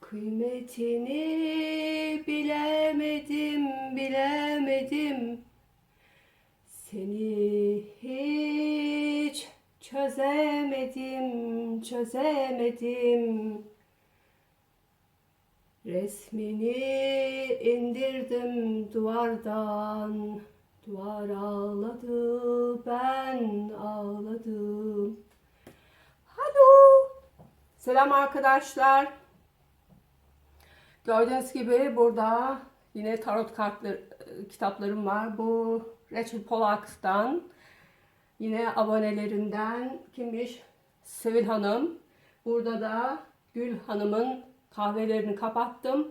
Kıymetini bilemedim, bilemedim. Seni hiç çözemedim, çözemedim. Resmini indirdim duvardan. Duvar ağladı, ben ağladım. Alo. Selam arkadaşlar. Gördüğünüz gibi burada yine tarot kartları kitaplarım var. Bu Rachel Pollack'tan yine abonelerinden kimmiş? Sevil Hanım. Burada da Gül Hanım'ın kahvelerini kapattım.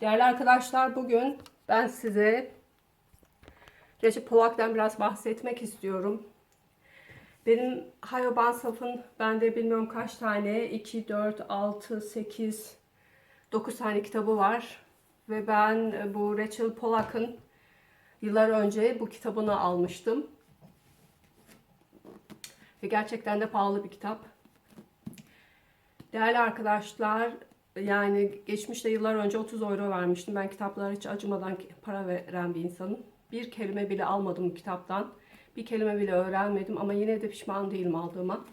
Değerli arkadaşlar bugün ben size Recep Polak'tan biraz bahsetmek istiyorum. Benim Hayo Bansaf'ın bende bilmiyorum kaç tane 2, 4, 6, 8, 9 tane kitabı var. Ve ben bu Rachel Polak'ın yıllar önce bu kitabını almıştım. Ve gerçekten de pahalı bir kitap. Değerli arkadaşlar, yani geçmişte yıllar önce 30 euro vermiştim. Ben kitaplara hiç acımadan para veren bir insanım. Bir kelime bile almadım bu kitaptan. Bir kelime bile öğrenmedim ama yine de pişman değilim aldığıma.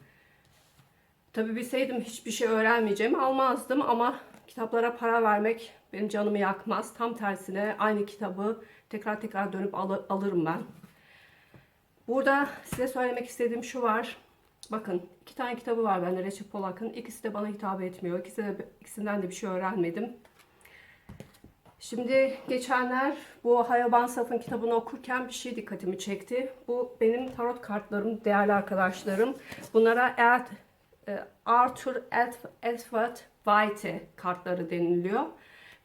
Tabi bilseydim hiçbir şey öğrenmeyeceğimi almazdım ama kitaplara para vermek benim canımı yakmaz. Tam tersine aynı kitabı tekrar tekrar dönüp al alırım ben. Burada size söylemek istediğim şu var. Bakın iki tane kitabı var bende Recep Polak'ın. İkisi de bana hitap etmiyor. İkisi de, ikisinden de bir şey öğrenmedim. Şimdi geçenler bu Hayaban Saf'ın kitabını okurken bir şey dikkatimi çekti. Bu benim tarot kartlarım, değerli arkadaşlarım. Bunlara Ert, e, Arthur Edward White kartları deniliyor.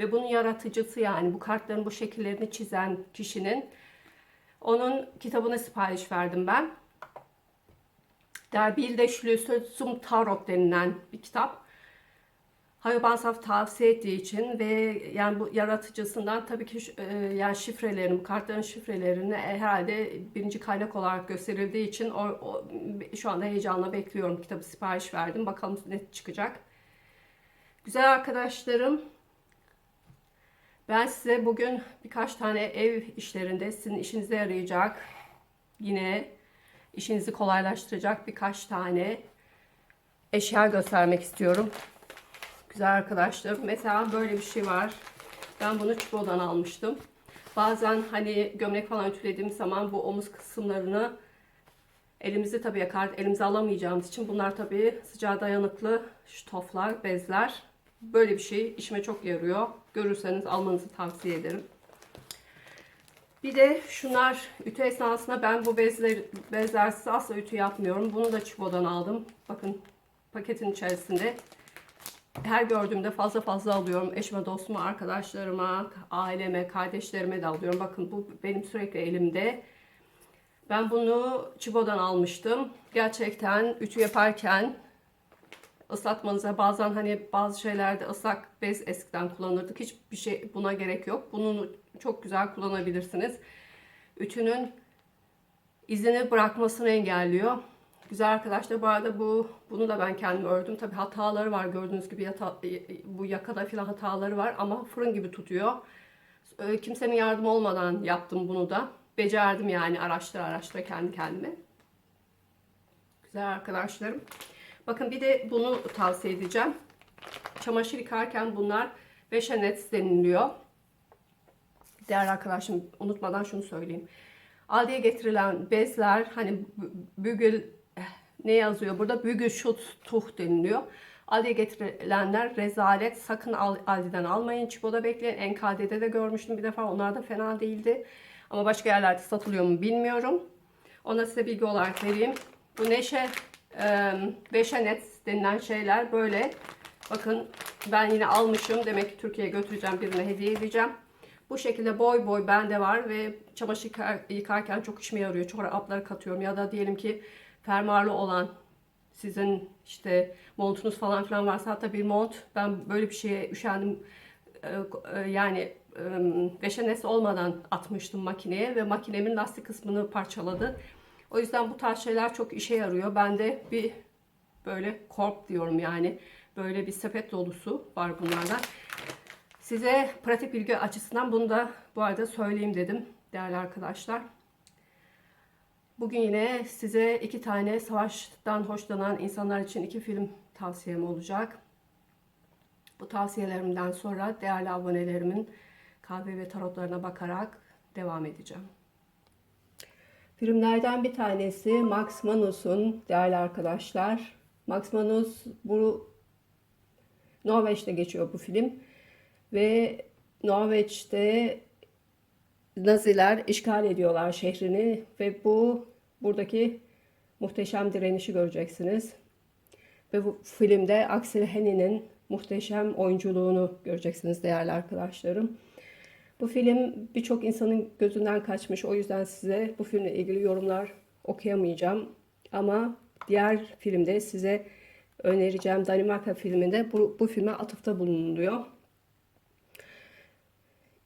Ve bunun yaratıcısı yani bu kartların bu şekillerini çizen kişinin onun kitabına sipariş verdim ben. Der Bilde Schlüssel Tarot denilen bir kitap. Hayo Bansaf tavsiye ettiği için ve yani bu yaratıcısından tabii ki e, yani şifrelerini, bu kartların şifrelerini herhalde birinci kaynak olarak gösterildiği için o, o, şu anda heyecanla bekliyorum. Kitabı sipariş verdim. Bakalım ne çıkacak. Güzel arkadaşlarım, ben size bugün birkaç tane ev işlerinde sizin işinize yarayacak, yine işinizi kolaylaştıracak birkaç tane eşya göstermek istiyorum. Güzel arkadaşlar. Mesela böyle bir şey var. Ben bunu Çubo'dan almıştım. Bazen hani gömlek falan ütülediğim zaman bu omuz kısımlarını elimizi tabii yakar, elimize alamayacağımız için bunlar tabii sıcağa dayanıklı ştoflar, bezler. Böyle bir şey işime çok yarıyor. Görürseniz almanızı tavsiye ederim. Bir de şunlar ütü esnasında ben bu bezler, bezlersiz asla ütü yapmıyorum. Bunu da Çubo'dan aldım. Bakın paketin içerisinde her gördüğümde fazla fazla alıyorum. Eşime, dostuma, arkadaşlarıma, aileme, kardeşlerime de alıyorum. Bakın bu benim sürekli elimde. Ben bunu Çibo'dan almıştım. Gerçekten ütü yaparken ıslatmanıza bazen hani bazı şeylerde ıslak bez eskiden kullanırdık. Hiçbir şey buna gerek yok. Bunu çok güzel kullanabilirsiniz. Ütünün izini bırakmasını engelliyor. Güzel arkadaşlar bu arada bu bunu da ben kendim ördüm. Tabi hataları var gördüğünüz gibi yata, bu yakada filan hataları var ama fırın gibi tutuyor. Kimsenin yardım olmadan yaptım bunu da. Becerdim yani araştıra araştıra kendi kendime. Güzel arkadaşlarım. Bakın bir de bunu tavsiye edeceğim. Çamaşır yıkarken bunlar Veşanet deniliyor. Değerli arkadaşım unutmadan şunu söyleyeyim. Aldi'ye getirilen bezler hani bügül ne yazıyor burada? Bügül şut tuh deniliyor. Aldi'ye getirilenler rezalet. Sakın Aldi'den almayın. Çibo'da bekleyin. NKD'de de görmüştüm bir defa. Onlar da fena değildi. Ama başka yerlerde satılıyor mu bilmiyorum. Ona size bilgi olarak vereyim. Bu Neşe e, Beşanet denilen şeyler böyle. Bakın ben yine almışım. Demek ki Türkiye'ye götüreceğim. Birine hediye edeceğim. Bu şekilde boy boy bende var ve çamaşır yıkarken çok işime yarıyor. Çorapları katıyorum ya da diyelim ki fermuarlı olan sizin işte montunuz falan filan varsa hatta bir mont ben böyle bir şeye üşendim yani veşenes olmadan atmıştım makineye ve makinemin lastik kısmını parçaladı. O yüzden bu tarz şeyler çok işe yarıyor. Bende bir böyle korp diyorum yani böyle bir sepet dolusu var bunlardan. Size pratik bilgi açısından bunu da bu arada söyleyeyim dedim değerli arkadaşlar. Bugün yine size iki tane savaştan hoşlanan insanlar için iki film tavsiyem olacak. Bu tavsiyelerimden sonra değerli abonelerimin kahve ve tarotlarına bakarak devam edeceğim. Filmlerden bir tanesi Max Manus'un değerli arkadaşlar. Max Manus bu Norveç'te geçiyor bu film ve Norveç'te Naziler işgal ediyorlar şehrini ve bu buradaki muhteşem direnişi göreceksiniz. Ve bu filmde Axel Hennie'nin muhteşem oyunculuğunu göreceksiniz değerli arkadaşlarım. Bu film birçok insanın gözünden kaçmış. O yüzden size bu filmle ilgili yorumlar okuyamayacağım. Ama diğer filmde size önereceğim Danimarka filminde bu, bu filme atıfta bulunuluyor.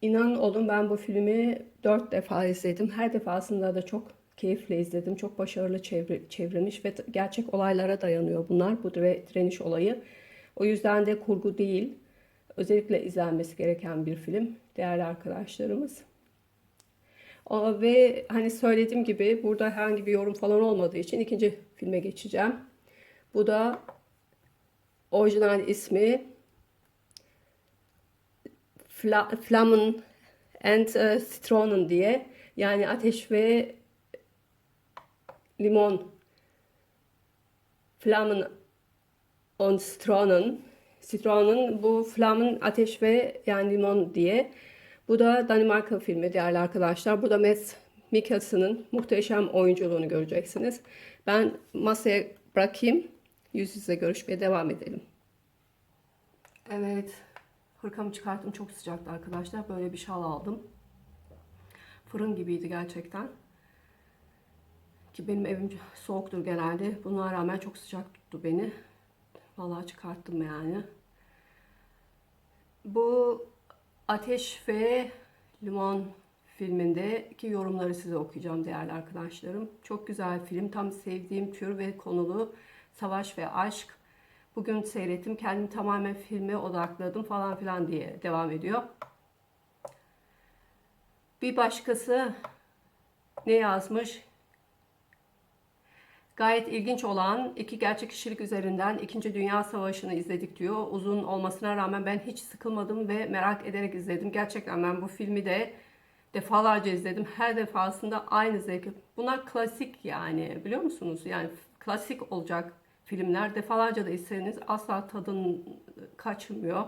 İnanın olun ben bu filmi dört defa izledim. Her defasında da çok keyifle izledim. Çok başarılı çevri, çevrilmiş ve gerçek olaylara dayanıyor bunlar. Bu dire, direniş olayı. O yüzden de kurgu değil. Özellikle izlenmesi gereken bir film değerli arkadaşlarımız. Ve hani söylediğim gibi burada herhangi bir yorum falan olmadığı için ikinci filme geçeceğim. Bu da orijinal ismi Fla, Flammen and uh, Citronen diye. Yani ateş ve limon. Flammen und Citronen. Citronen bu Flammen ateş ve yani limon diye. Bu da Danimarka filmi değerli arkadaşlar. Bu da Mads Mikkelsen'ın muhteşem oyunculuğunu göreceksiniz. Ben masaya bırakayım. Yüz yüze görüşmeye devam edelim. Evet. Hırkamı çıkarttım. Çok sıcaktı arkadaşlar. Böyle bir şal aldım. Fırın gibiydi gerçekten. Ki benim evim soğuktur genelde. Buna rağmen çok sıcak tuttu beni. Vallahi çıkarttım yani. Bu Ateş ve Limon filmindeki yorumları size okuyacağım değerli arkadaşlarım. Çok güzel film. Tam sevdiğim tür ve konulu savaş ve aşk. Bugün seyrettim. Kendimi tamamen filme odakladım falan filan diye devam ediyor. Bir başkası ne yazmış? Gayet ilginç olan iki gerçek kişilik üzerinden İkinci Dünya Savaşı'nı izledik diyor. Uzun olmasına rağmen ben hiç sıkılmadım ve merak ederek izledim. Gerçekten ben bu filmi de defalarca izledim. Her defasında aynı zevki. Bunlar klasik yani biliyor musunuz? Yani klasik olacak filmler. Defalarca da izleseniz asla tadın kaçmıyor.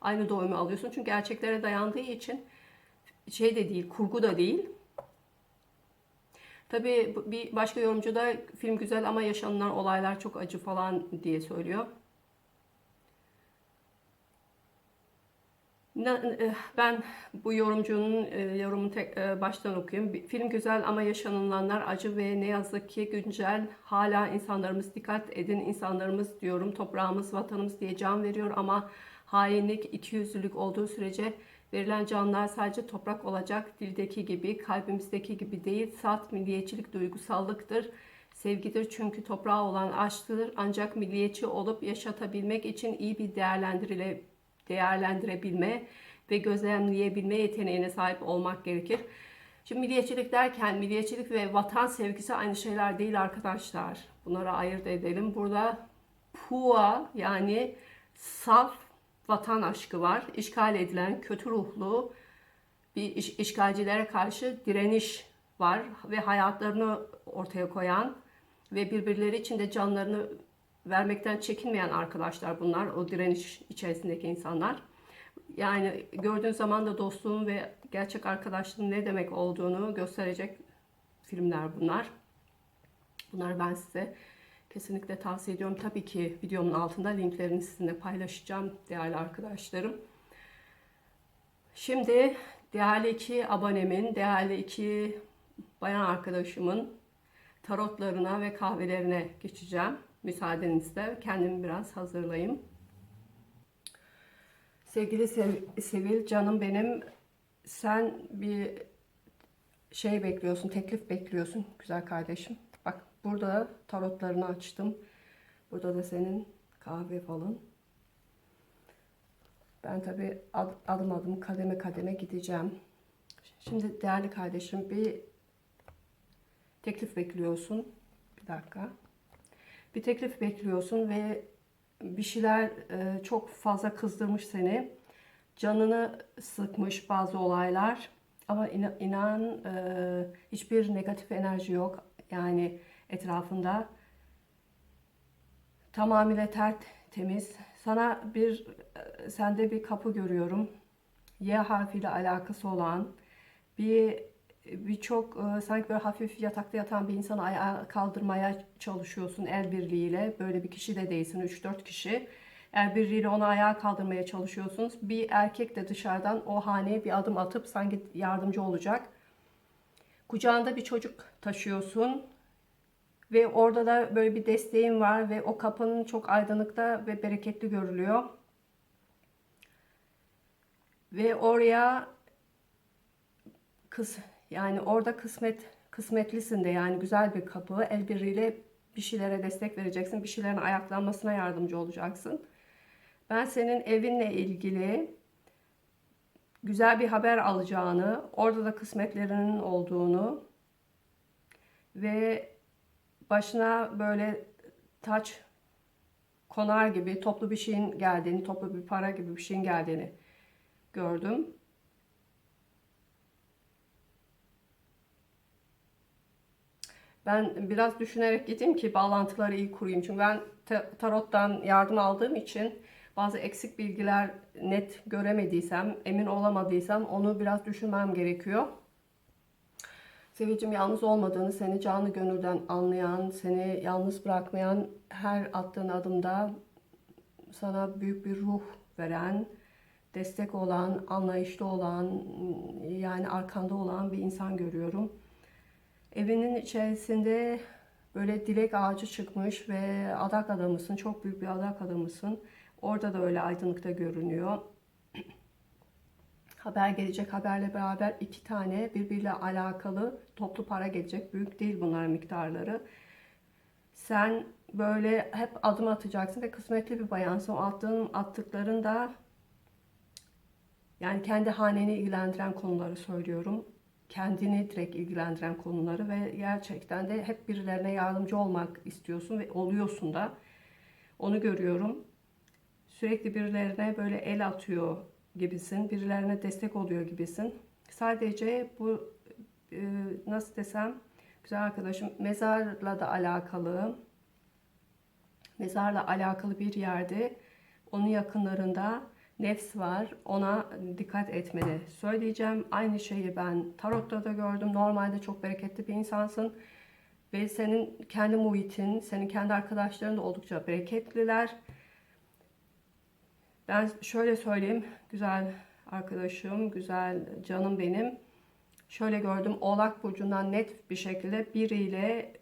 Aynı doyumu alıyorsun. Çünkü gerçeklere dayandığı için şey de değil, kurgu da değil. Tabii bir başka yorumcu da film güzel ama yaşanılan olaylar çok acı falan diye söylüyor. Ben bu yorumcunun e, yorumunu tek e, baştan okuyayım. Film güzel ama yaşanılanlar acı ve ne yazık ki güncel. Hala insanlarımız dikkat edin insanlarımız diyorum toprağımız vatanımız diye can veriyor ama hainlik ikiyüzlülük olduğu sürece Verilen canlar sadece toprak olacak, dildeki gibi, kalbimizdeki gibi değil. Salt milliyetçilik duygusallıktır, sevgidir çünkü toprağa olan aşktır. Ancak milliyetçi olup yaşatabilmek için iyi bir değerlendirile, değerlendirebilme ve gözlemleyebilme yeteneğine sahip olmak gerekir. Şimdi milliyetçilik derken milliyetçilik ve vatan sevgisi aynı şeyler değil arkadaşlar. Bunları ayırt edelim. Burada pua yani saf vatan aşkı var. İşgal edilen kötü ruhlu bir iş, işgalcilere karşı direniş var ve hayatlarını ortaya koyan ve birbirleri için de canlarını vermekten çekinmeyen arkadaşlar bunlar. O direniş içerisindeki insanlar. Yani gördüğün zaman da dostluğun ve gerçek arkadaşlığın ne demek olduğunu gösterecek filmler bunlar. Bunları ben size Kesinlikle tavsiye ediyorum. Tabii ki videomun altında linklerini sizinle paylaşacağım değerli arkadaşlarım. Şimdi değerli iki abonemin, değerli iki bayan arkadaşımın tarotlarına ve kahvelerine geçeceğim. Müsaadenizle kendimi biraz hazırlayayım. Sevgili Sevil canım benim sen bir şey bekliyorsun, teklif bekliyorsun güzel kardeşim. Burada tarotlarını açtım. Burada da senin kahve falan. Ben tabii ad- adım adım kademe kademe gideceğim. Şimdi değerli kardeşim bir teklif bekliyorsun. Bir dakika. Bir teklif bekliyorsun ve bir şeyler e, çok fazla kızdırmış seni. Canını sıkmış bazı olaylar. Ama ina- inan e, hiçbir negatif enerji yok. Yani etrafında tamamıyla tertemiz. Sana bir e, sende bir kapı görüyorum. Y harfiyle alakası olan bir birçok e, sanki böyle hafif yatakta yatan bir insanı ayağa kaldırmaya çalışıyorsun el birliğiyle. Böyle bir kişi de değilsin 3-4 kişi. El birliğiyle onu ayağa kaldırmaya çalışıyorsunuz. Bir erkek de dışarıdan o haneye bir adım atıp sanki yardımcı olacak. Kucağında bir çocuk taşıyorsun. Ve orada da böyle bir desteğin var ve o kapının çok aydınlıkta ve bereketli görülüyor. Ve oraya kız yani orada kısmet kısmetlisin de yani güzel bir kapı. El birliğiyle bir şeylere destek vereceksin. Bir şeylerin ayaklanmasına yardımcı olacaksın. Ben senin evinle ilgili güzel bir haber alacağını, orada da kısmetlerinin olduğunu ve başına böyle taç konar gibi toplu bir şeyin geldiğini, toplu bir para gibi bir şeyin geldiğini gördüm. Ben biraz düşünerek gideyim ki bağlantıları iyi kurayım. Çünkü ben ta- tarottan yardım aldığım için bazı eksik bilgiler net göremediysem, emin olamadıysam onu biraz düşünmem gerekiyor. Sevicim yalnız olmadığını, seni canı gönülden anlayan, seni yalnız bırakmayan, her attığın adımda sana büyük bir ruh veren, destek olan, anlayışlı olan, yani arkanda olan bir insan görüyorum. Evinin içerisinde böyle dilek ağacı çıkmış ve adak adamısın, çok büyük bir adak adamısın. Orada da öyle aydınlıkta görünüyor. Haber gelecek. Haberle beraber iki tane birbiriyle alakalı toplu para gelecek. Büyük değil bunlar miktarları. Sen böyle hep adım atacaksın ve kısmetli bir bayansın. O attığın attıkların da yani kendi haneni ilgilendiren konuları söylüyorum. Kendini direkt ilgilendiren konuları ve gerçekten de hep birilerine yardımcı olmak istiyorsun ve oluyorsun da. Onu görüyorum. Sürekli birilerine böyle el atıyor gibisin. Birilerine destek oluyor gibisin. Sadece bu e, nasıl desem güzel arkadaşım mezarla da alakalı mezarla alakalı bir yerde onun yakınlarında nefs var. Ona dikkat etmeni söyleyeceğim. Aynı şeyi ben tarotta da gördüm. Normalde çok bereketli bir insansın. Ve senin kendi muhitin, senin kendi arkadaşların da oldukça bereketliler. Ben şöyle söyleyeyim, güzel arkadaşım, güzel canım benim. Şöyle gördüm, Oğlak Burcu'ndan net bir şekilde biriyle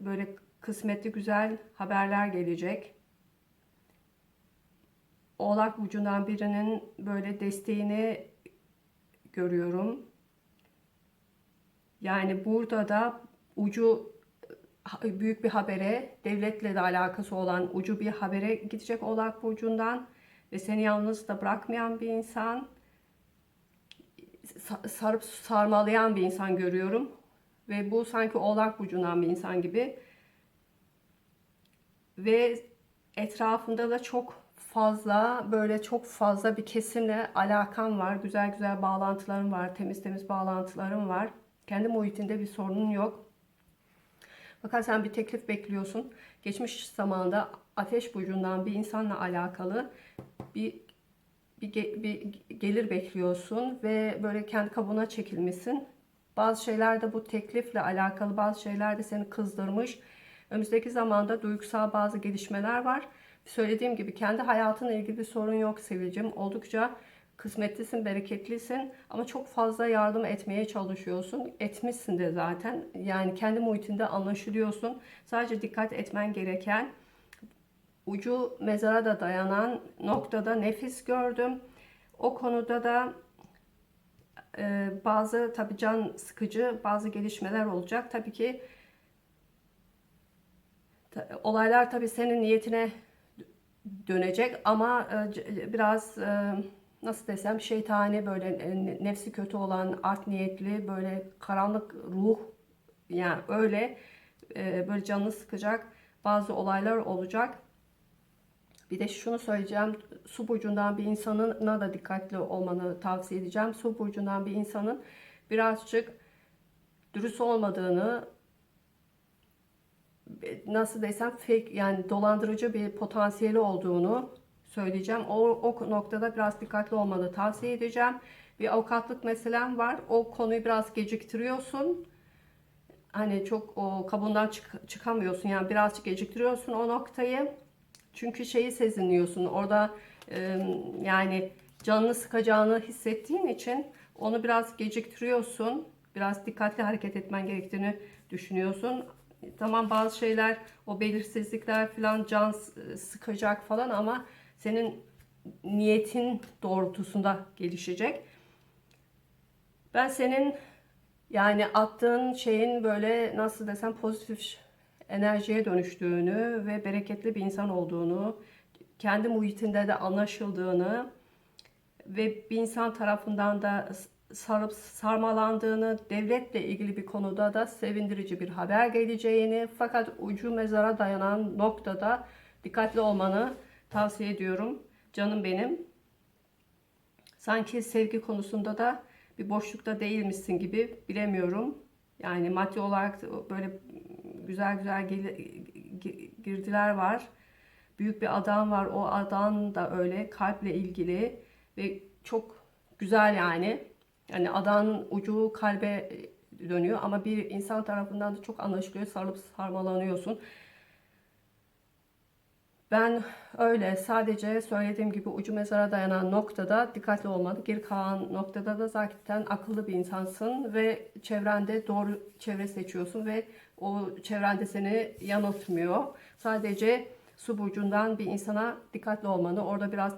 böyle kısmetli güzel haberler gelecek. Oğlak Burcu'ndan birinin böyle desteğini görüyorum. Yani burada da ucu büyük bir habere, devletle de alakası olan ucu bir habere gidecek Oğlak Burcu'ndan ve seni yalnız da bırakmayan bir insan, sarıp sarmalayan bir insan görüyorum. Ve bu sanki Oğlak Burcu'ndan bir insan gibi. Ve etrafında da çok fazla böyle çok fazla bir kesimle alakam var. Güzel güzel bağlantılarım var. Temiz temiz bağlantılarım var. Kendi muhitinde bir sorunun yok. Fakat sen bir teklif bekliyorsun. Geçmiş zamanda ateş burcundan bir insanla alakalı bir bir, ge- bir gelir bekliyorsun ve böyle kendi kabuğuna çekilmişsin. Bazı şeyler de bu teklifle alakalı bazı şeyler de seni kızdırmış. Önümüzdeki zamanda duygusal bazı gelişmeler var. Söylediğim gibi kendi hayatınla ilgili bir sorun yok Sevilcim. Oldukça kısmetlisin, bereketlisin ama çok fazla yardım etmeye çalışıyorsun. Etmişsin de zaten. Yani kendi muhitinde anlaşılıyorsun. Sadece dikkat etmen gereken ucu mezara da dayanan noktada nefis gördüm. O konuda da e, bazı tabi can sıkıcı bazı gelişmeler olacak. Tabii ki olaylar tabii senin niyetine dönecek ama e, biraz e, nasıl desem şeytani böyle e, nefsi kötü olan art niyetli böyle karanlık ruh yani öyle e, böyle canını sıkacak bazı olaylar olacak. Bir de şunu söyleyeceğim. Su burcundan bir insanına da dikkatli olmanı tavsiye edeceğim. Su burcundan bir insanın birazcık dürüst olmadığını nasıl desem fake yani dolandırıcı bir potansiyeli olduğunu söyleyeceğim. O, o noktada biraz dikkatli olmanı tavsiye edeceğim. Bir avukatlık meselem var. O konuyu biraz geciktiriyorsun. Hani çok o kabuğundan çık- çıkamıyorsun. Yani birazcık geciktiriyorsun o noktayı. Çünkü şeyi sezinliyorsun. Orada e, yani canını sıkacağını hissettiğin için onu biraz geciktiriyorsun. Biraz dikkatli hareket etmen gerektiğini düşünüyorsun. Tamam bazı şeyler o belirsizlikler falan can sıkacak falan ama senin niyetin doğrultusunda gelişecek. Ben senin yani attığın şeyin böyle nasıl desem pozitif enerjiye dönüştüğünü ve bereketli bir insan olduğunu, kendi muhitinde de anlaşıldığını ve bir insan tarafından da sarıp sarmalandığını, devletle ilgili bir konuda da sevindirici bir haber geleceğini fakat ucu mezara dayanan noktada dikkatli olmanı tavsiye ediyorum. Canım benim. Sanki sevgi konusunda da bir boşlukta değilmişsin gibi bilemiyorum. Yani maddi olarak böyle güzel güzel girdiler var. Büyük bir adam var. O adam da öyle kalple ilgili ve çok güzel yani. Yani adanın ucu kalbe dönüyor ama bir insan tarafından da çok anlaşılıyor. Sarılıp sarmalanıyorsun. Ben öyle sadece söylediğim gibi ucu mezara dayanan noktada dikkatli olmalı. Geri kalan noktada da zaten akıllı bir insansın ve çevrende doğru çevre seçiyorsun ve o çevrende seni yanıltmıyor. Sadece su burcundan bir insana dikkatli olmanı, orada biraz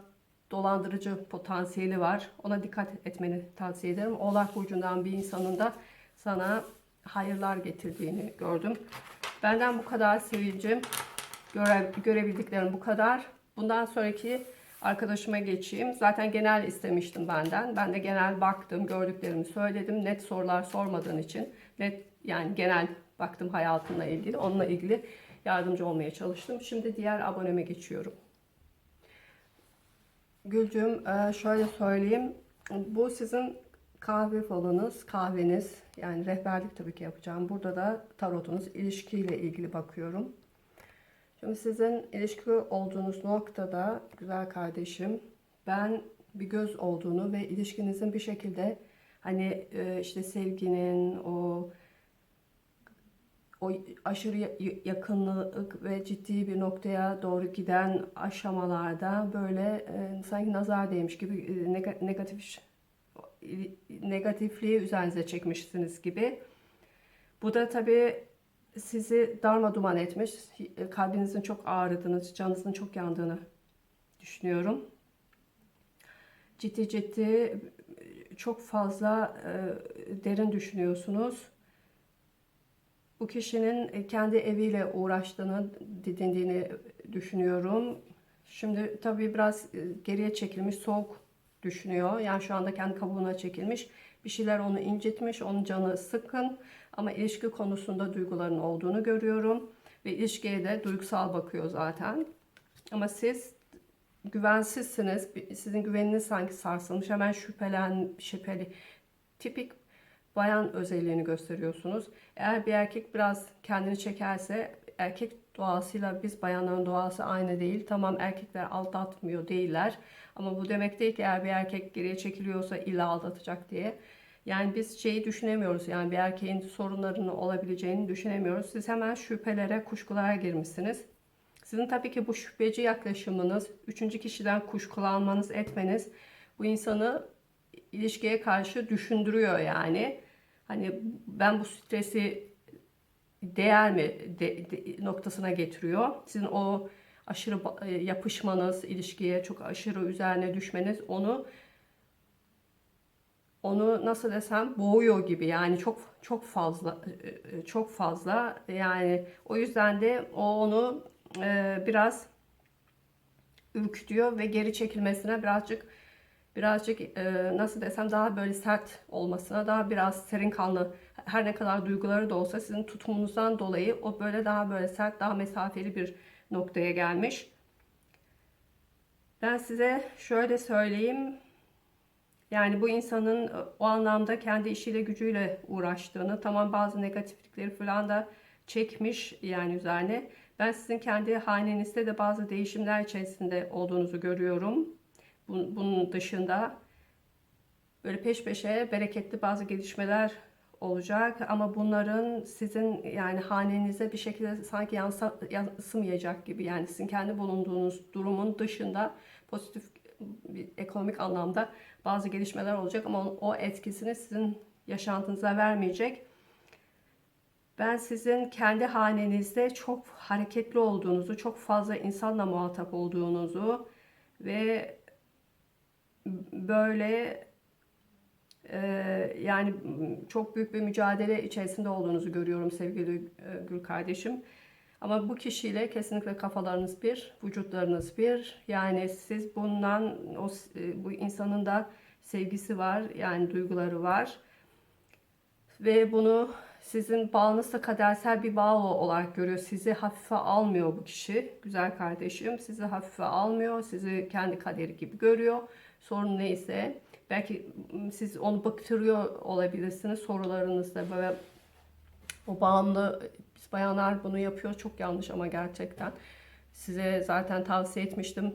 dolandırıcı potansiyeli var. Ona dikkat etmeni tavsiye ederim. Oğlak burcundan bir insanın da sana hayırlar getirdiğini gördüm. Benden bu kadar Sevilcim. Göre, görebildiklerim bu kadar. Bundan sonraki arkadaşıma geçeyim. Zaten genel istemiştim benden. Ben de genel baktım, gördüklerimi söyledim. Net sorular sormadığın için net yani genel baktım hayatımla ilgili. Onunla ilgili yardımcı olmaya çalıştım. Şimdi diğer aboneme geçiyorum. Gülcüm e, şöyle söyleyeyim. Bu sizin kahve falınız, kahveniz. Yani rehberlik tabii ki yapacağım. Burada da tarotunuz, ilişkiyle ilgili bakıyorum. Şimdi sizin ilişki olduğunuz noktada güzel kardeşim ben bir göz olduğunu ve ilişkinizin bir şekilde hani e, işte sevginin o o aşırı yakınlık ve ciddi bir noktaya doğru giden aşamalarda böyle e, sanki nazar değmiş gibi e, negatif negatifliği üzerinize çekmişsiniz gibi. Bu da tabii sizi darma duman etmiş. Kalbinizin çok ağrıdığını, canınızın çok yandığını düşünüyorum. Ciddi ciddi çok fazla e, derin düşünüyorsunuz. Bu kişinin kendi eviyle uğraştığını, didindiğini düşünüyorum. Şimdi tabii biraz geriye çekilmiş, soğuk düşünüyor. Yani şu anda kendi kabuğuna çekilmiş. Bir şeyler onu incitmiş, onun canı sıkın. Ama ilişki konusunda duyguların olduğunu görüyorum. Ve ilişkiye de duygusal bakıyor zaten. Ama siz güvensizsiniz. Sizin güveniniz sanki sarsılmış. Hemen şüphelen, şüpheli. Tipik bayan özelliğini gösteriyorsunuz. Eğer bir erkek biraz kendini çekerse erkek doğasıyla biz bayanların doğası aynı değil. Tamam erkekler aldatmıyor değiller. Ama bu demek değil ki eğer bir erkek geriye çekiliyorsa illa aldatacak diye. Yani biz şeyi düşünemiyoruz. Yani bir erkeğin sorunlarının olabileceğini düşünemiyoruz. Siz hemen şüphelere, kuşkulara girmişsiniz. Sizin tabii ki bu şüpheci yaklaşımınız, üçüncü kişiden kuşkulanmanız, etmeniz bu insanı ilişkiye karşı düşündürüyor yani. Hani ben bu stresi değer mi de, de, noktasına getiriyor. Sizin o aşırı yapışmanız, ilişkiye çok aşırı üzerine düşmeniz onu onu nasıl desem boğuyor gibi yani çok çok fazla e, çok fazla yani o yüzden de o onu e, biraz ürkütüyor ve geri çekilmesine birazcık birazcık e, nasıl desem daha böyle sert olmasına, daha biraz serin kanlı her ne kadar duyguları da olsa sizin tutumunuzdan dolayı o böyle daha böyle sert, daha mesafeli bir noktaya gelmiş. Ben size şöyle söyleyeyim. Yani bu insanın e, o anlamda kendi işiyle gücüyle uğraştığını, tamam bazı negatiflikleri falan da çekmiş yani üzerine. Ben sizin kendi hanenizde de bazı değişimler içerisinde olduğunuzu görüyorum. Bunun dışında böyle peş peşe bereketli bazı gelişmeler olacak ama bunların sizin yani hanenize bir şekilde sanki yansa, yansımayacak gibi yani sizin kendi bulunduğunuz durumun dışında pozitif bir ekonomik anlamda bazı gelişmeler olacak ama o etkisini sizin yaşantınıza vermeyecek. Ben sizin kendi hanenizde çok hareketli olduğunuzu, çok fazla insanla muhatap olduğunuzu ve böyle e, yani çok büyük bir mücadele içerisinde olduğunuzu görüyorum sevgili e, Gül kardeşim. Ama bu kişiyle kesinlikle kafalarınız bir, vücutlarınız bir. Yani siz bundan o e, bu insanın da sevgisi var, yani duyguları var. Ve bunu sizin bağınız da kadersel bir bağ olarak görüyor. Sizi hafife almıyor bu kişi. Güzel kardeşim sizi hafife almıyor. Sizi kendi kaderi gibi görüyor. Sorun neyse. Belki siz onu bıktırıyor olabilirsiniz sorularınızda. Böyle o bağımlı biz bayanlar bunu yapıyor. Çok yanlış ama gerçekten. Size zaten tavsiye etmiştim.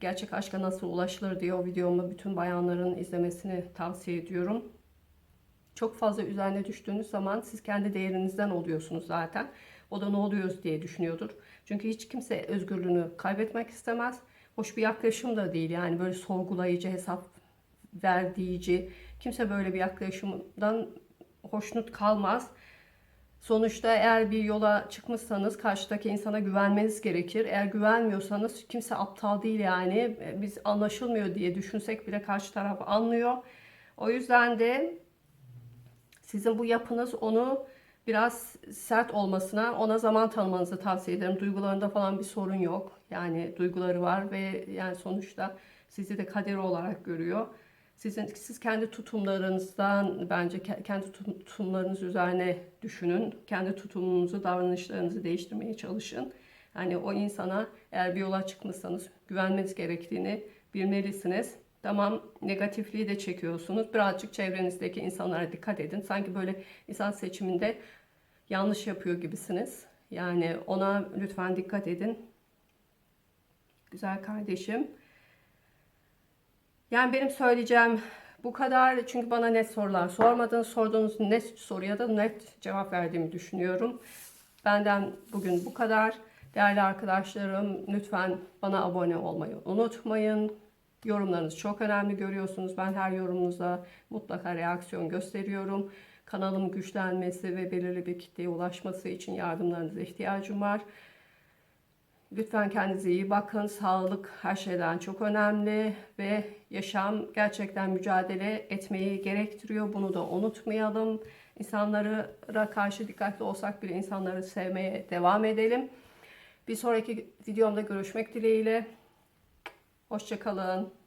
Gerçek aşka nasıl ulaşılır diye o videomu bütün bayanların izlemesini tavsiye ediyorum. Çok fazla üzerine düştüğünüz zaman siz kendi değerinizden oluyorsunuz zaten. O da ne oluyoruz diye düşünüyordur. Çünkü hiç kimse özgürlüğünü kaybetmek istemez. Hoş bir yaklaşım da değil yani böyle sorgulayıcı, hesap verdiğici. Kimse böyle bir yaklaşımdan hoşnut kalmaz. Sonuçta eğer bir yola çıkmışsanız karşıdaki insana güvenmeniz gerekir. Eğer güvenmiyorsanız kimse aptal değil yani. Biz anlaşılmıyor diye düşünsek bile karşı taraf anlıyor. O yüzden de sizin bu yapınız onu biraz sert olmasına, ona zaman tanımanızı tavsiye ederim. Duygularında falan bir sorun yok. Yani duyguları var ve yani sonuçta sizi de kaderi olarak görüyor. Sizin siz kendi tutumlarınızdan bence kendi tutumlarınız üzerine düşünün. Kendi tutumunuzu, davranışlarınızı değiştirmeye çalışın. Yani o insana eğer bir yola çıkmışsanız güvenmeniz gerektiğini bilmelisiniz. Tamam negatifliği de çekiyorsunuz. Birazcık çevrenizdeki insanlara dikkat edin. Sanki böyle insan seçiminde yanlış yapıyor gibisiniz. Yani ona lütfen dikkat edin. Güzel kardeşim. Yani benim söyleyeceğim bu kadar. Çünkü bana net sorular sormadınız. Sorduğunuz net soruya da net cevap verdiğimi düşünüyorum. Benden bugün bu kadar. Değerli arkadaşlarım lütfen bana abone olmayı unutmayın. Yorumlarınız çok önemli görüyorsunuz. Ben her yorumunuza mutlaka reaksiyon gösteriyorum. Kanalım güçlenmesi ve belirli bir kitleye ulaşması için yardımlarınıza ihtiyacım var. Lütfen kendinize iyi bakın. Sağlık her şeyden çok önemli ve yaşam gerçekten mücadele etmeyi gerektiriyor. Bunu da unutmayalım. İnsanlara karşı dikkatli olsak bile insanları sevmeye devam edelim. Bir sonraki videomda görüşmek dileğiyle. Hoşçakalın.